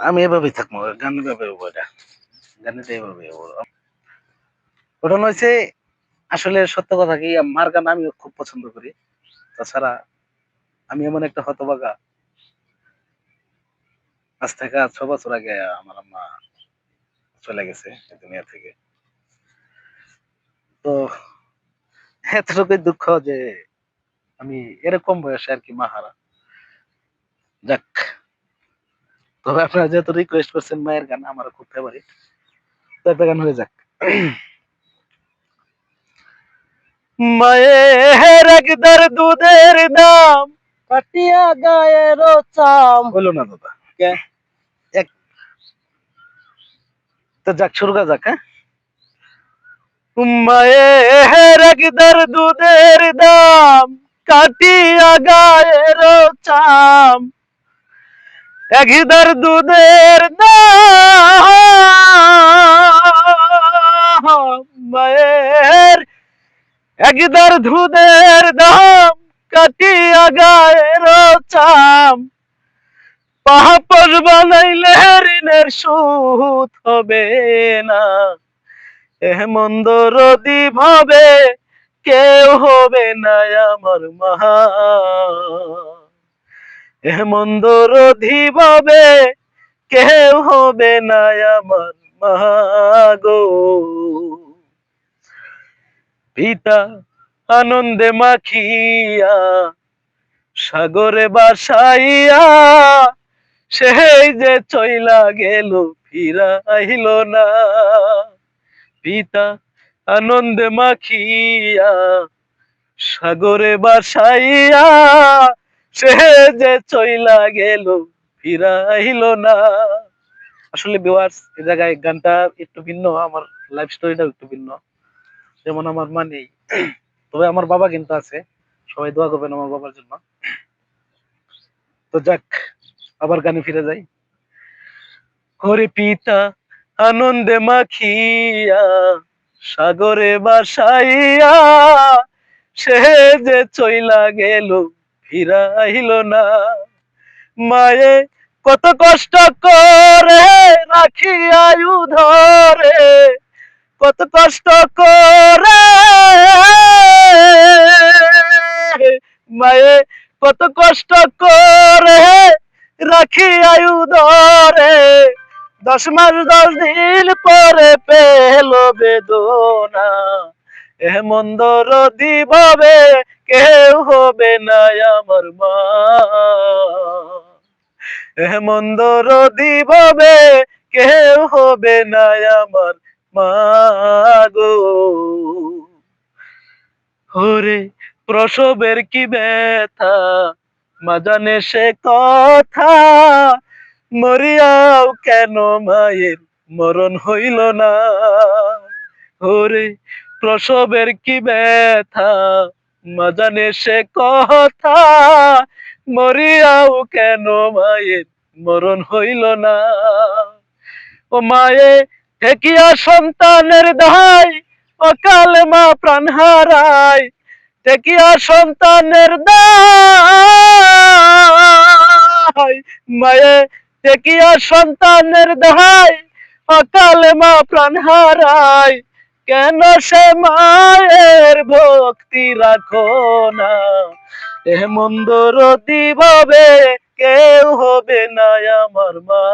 আমি এভাবেই থাকব, গান এভাবে হব এটা। গানটা এভাবে হব। ওটা হয়েছে আসলে সত্য কথা কি মার গান আমি খুব পছন্দ করি। তাছাড়া আমি এমন একটা হতবাগা আজ থেকে ছ বছর আগে আমার আম্মা চলে গেছে দুনিয়া থেকে। তো এতটুকুই দুঃখ যে আমি এরকম বয়সে আর কি মাহারা। যাক। তবে আপনারা যেহেতু রিকোয়েস্ট করছেন মায়ের গান আমার খুব ফেভারিট তো একটা গান হয়ে যাক। মায়ের একদার দুধের দাম কাটিয়া গায়ের চাম। হলো না দাদা। কে? এক। তো যাক শুরু করা যাক হ্যাঁ? মায়ের একদার দুধের দাম কাটিয়া গায়ের চাম। একদার দুধের দাম মায়ের। একদার দুধের দাম কাটিয়া গায়ের চাম। পাহাপর বানাইলে ঋণের সুদ হবে না। এ মন্দ রদি ভাবে কেউ হবে না আমার মহা এ মন্দ ভাবে কেউ হবে না আমার মাগো। পিতা আনন্দে মাখিয়া সাগরে বাসাইয়া সেই যে চইলা গেল, ফিরাইল না। পিতা আনন্দে মাখিয়া সাগরে বাসাইয়া সে যে চইলা গেল, ফিরাইল না। আসলে ভিউয়ার্স এই জায়গায় গানটা একটু ভিন্ন, আমার লাইফ স্টোরিটাও একটু ভিন্ন। যেমন আমার মা নেই তবে আমার বাবা কিন্তু আছে। সবাই দোয়া করবেন আমার বাবার জন্য। তো যাক, আবার গানে ফিরে যাই। হরে পিতা, আনন্দে মাখিয়া, সাগরে বাসাইয়া, সে যে চইলা গেল ফিরাইল না। মায়ে কত কষ্ট করে রাখি আয়ু ধরে কত কষ্ট করে মায়ে কত কষ্ট করে রাখি আয়ু ধরে দশ মাস দশ দিন পরে পেল বেদনা। এ মন্দর দিববে কেউ হবে না আমার মা। এ মন্দর দিববে, কেউ হবে না আমার মা গো। ওরে প্রসবের কি ব্যথা, মা জানে সে কথা। মরিয়াও কেন মায়ের মরণ হইল না? ওরে প্রসবের কি ব্যথা মা জানে সে কথা মরিয়াও কেন মায়ের মরণ হইল না? ও মায়ে, ঠেকিয়া সন্তানের দায়, অকাল মা প্রাণ হারায়। ঠেকিয়া সন্তানের দায়, মায়ে, ঠেকিয়া সন্তানের দায়, অকাল মা প্রাণ হারায়। কেন সে মায়ের ভক্তি রাখো না? এ মন্দর দিবে কেউ হবে না আমার মা